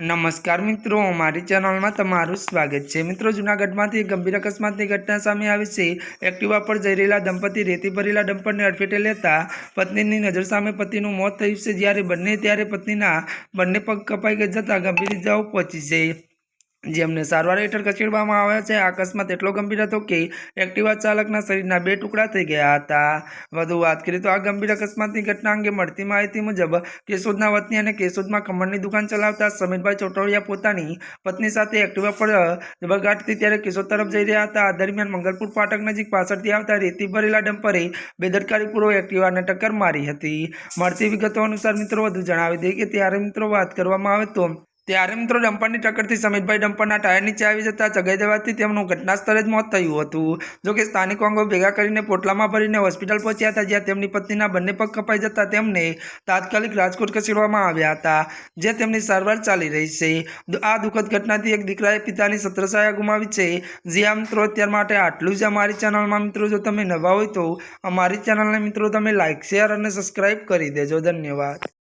નમસ્કાર મિત્રો, મારી ચેનલમાં તમારું સ્વાગત છે. મિત્રો, જૂનાગઢમાંથી ગંભીર અકસ્માતની ઘટના સામે આવી છે. એક્ટિવા પર જઈ રહેલા દંપતી રેતી ભરેલા ડમ્પરને અડફેટે લેતા પત્નીની નજર સામે પતિનું મોત થયું છે. જ્યારે બંને, ત્યારે પત્નીના બંને પગ કપાઈ જતાં ગંભીર ઇજાઓ પહોંચી છે. જેમને સારવાર હેઠળ ખસેડવામાં આવ્યા છે. આ અકસ્માત એટલો ગંભીર હતો કે એક્ટિવા ચાલકના શરીરના બે ટુકડા થઈ ગયા હતા. વધુ વાત કરીએ તો આ ગંભીર અકસ્માતની ઘટના અંગે મળતી માહિતી મુજબ કેશોદના વતની અને કેશોદમાં ખમણની દુકાન ચલાવતા સમીરભાઈ ચોટોડિયા પોતાની પત્ની સાથે એક્ટિવા પર જબરગાટથી ત્યારે કેશોદ તરફ જઈ રહ્યા હતા. આ દરમિયાન મંગલપુર ફાટક નજીક પાછળથી આવતા રેતી ભરેલા ડમ્પરે બેદરકારીપૂર્વક એક્ટિવાને ટક્કર મારી હતી. મળતી વિગતો અનુસાર મિત્રો વધુ જણાવી દઈએ કે ત્યારે મિત્રો વાત કરવામાં આવે તો ત્યારે મિત્રો ડમ્પરની ટક્કરથી સમીરભાઈ ડમ્પરના ટાયર નીચે આવી જતા ચગાઈ તેમનું ઘટના સ્થળે જ મોત થયું હતું. જોકે સ્થાનિક અંગો ભેગા કરીને પોટલામાં ભરીને હોસ્પિટલ પહોંચ્યા હતા, જ્યાં તેમની પત્નીના બંને પગ કપાઈ જતા તેમને તાત્કાલિક રાજકોટ ખસેડવામાં આવ્યા હતા, જે તેમની સારવાર ચાલી રહી છે. આ દુઃખદ ઘટનાથી એક દીકરાએ પિતાની સત્રછાયા ગુમાવી છે. જે આ મિત્રો, અત્યાર માટે આટલું જ અમારી ચેનલમાં મિત્રો. જો તમે નવા હોય તો અમારી ચેનલને મિત્રો તમે લાઇક શેર અને સબસ્ક્રાઈબ કરી દેજો. ધન્યવાદ.